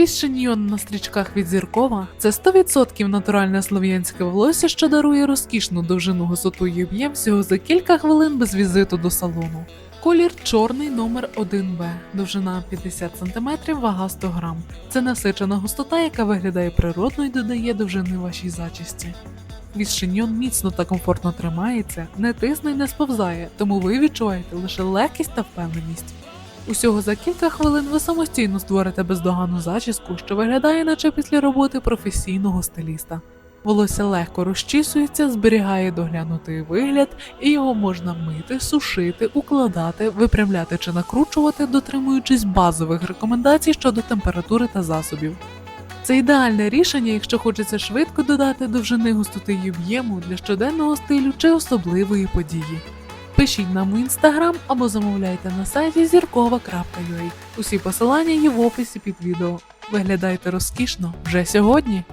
Девіз шиньйон на стрічках від зіркова це 100% натуральне слов'янське волосся, що дарує розкішну довжину гусоту і об'єм всього за кілька хвилин без візиту до салону. Колір чорний номер 1Б, довжина 50 см, вага 100 г. Це насичена густота, яка виглядає природно і додає довжини вашій зачісті. Віщиньон міцно та комфортно тримається, не тисне й не сповзає, тому ви відчуваєте лише легкість та впевненість. Усього за кілька хвилин ви самостійно створите бездоганну зачіску, що виглядає, наче після роботи професійного стиліста. Волосся легко розчісується, зберігає доглянутий вигляд, і його можна мити, сушити, укладати, випрямляти чи накручувати, дотримуючись базових рекомендацій щодо температури та засобів. Це ідеальне рішення, якщо хочеться швидко додати довжини густоти й об'єму для щоденного стилю чи особливої події. Пишіть нам у інстаграм або замовляйте на сайті зіркова.ua. Усі посилання є в описі під відео. Виглядайте розкішно вже сьогодні!